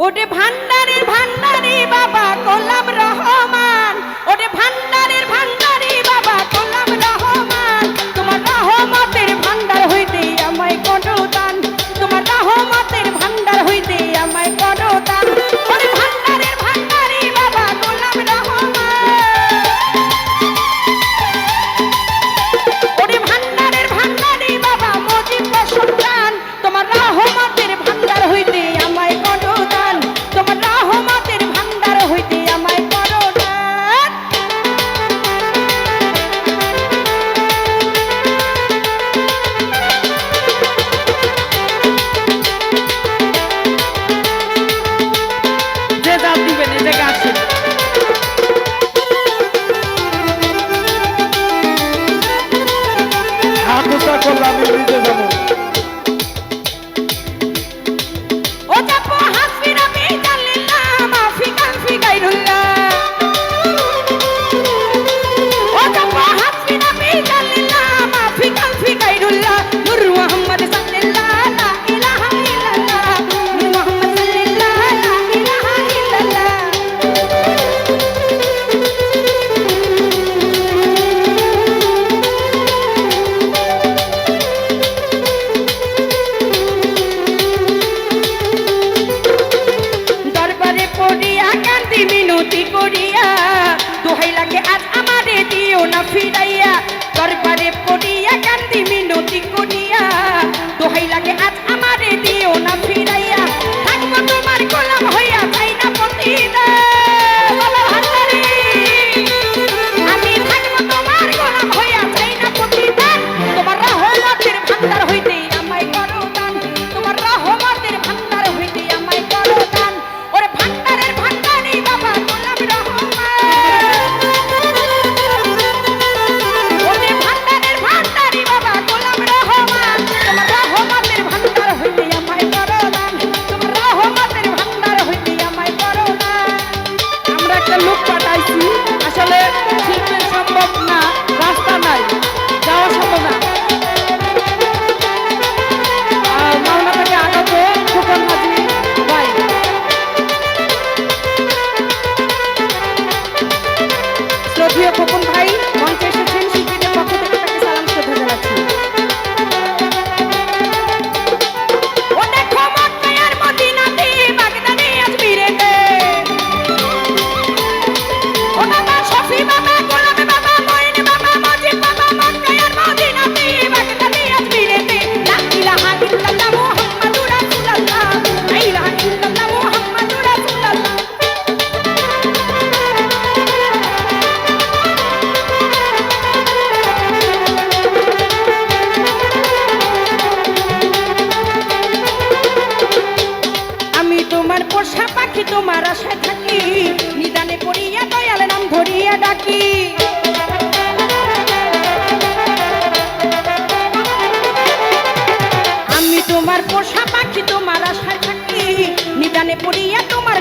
ওটে ভান্ডারের ভান্ডারি বাবা কলাম রহমান ওটে ভান্ডারের বিনতি করিয়া, দোহাই লাগে আজ আমারে দিও না ফিরাইয়া। দরবারে পড়িয়া কান্দি মিনতি করিয়া, দোহাই লাগে আজ আশা পাখি তোমার আশায় থাকি। নিদানে করিয়া দয়াল নাম ধরিয়া ডাকি। আমি তোমার পোষা পাখি তোমার আশায় থাকি। নিদানে পড়িয়া তোমার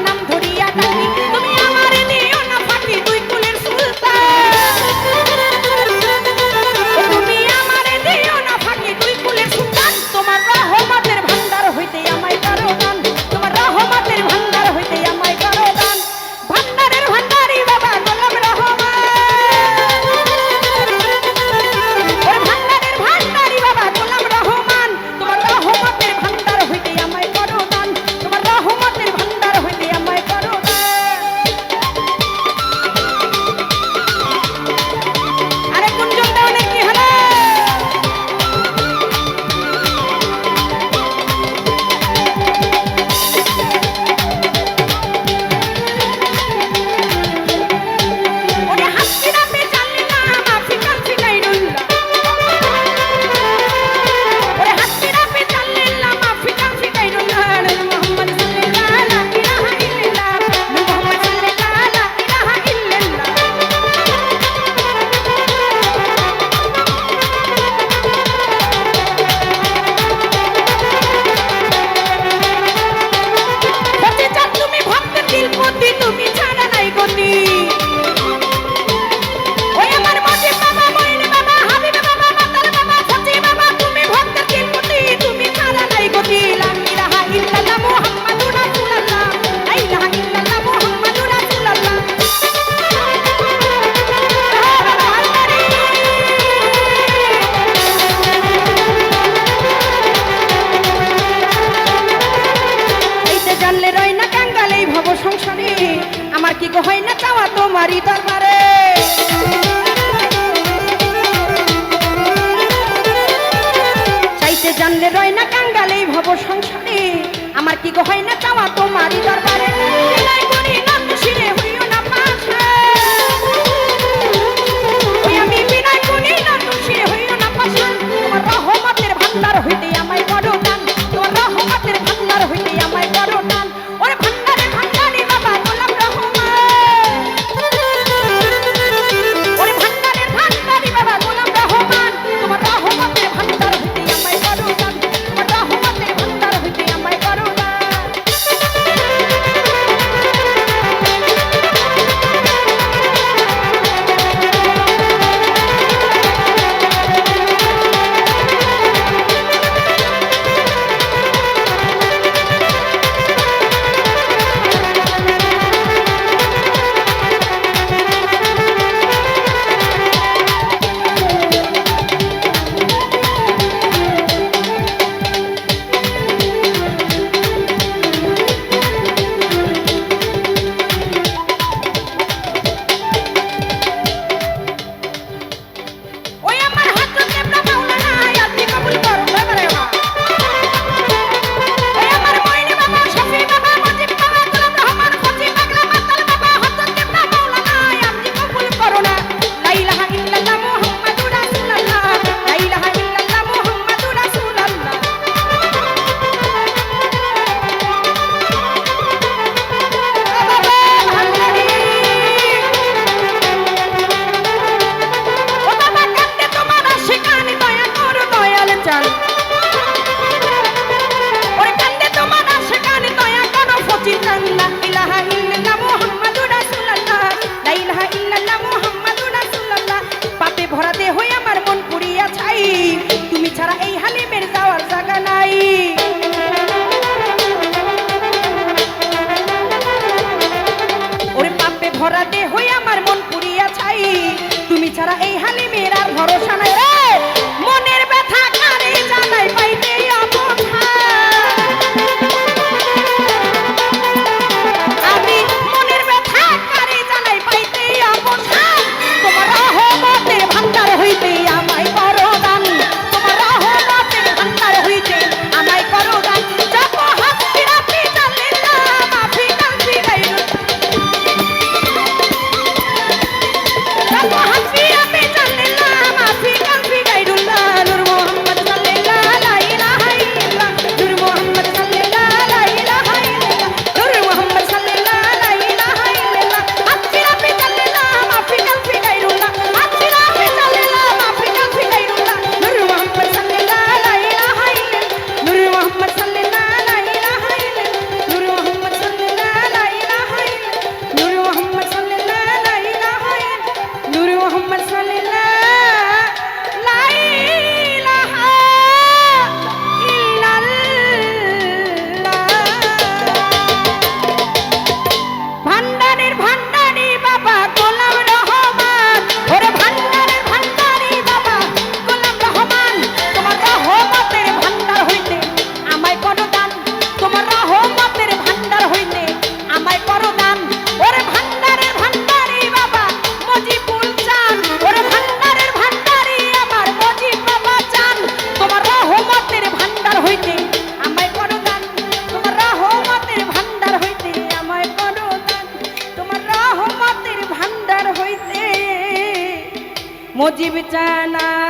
ভান্ডার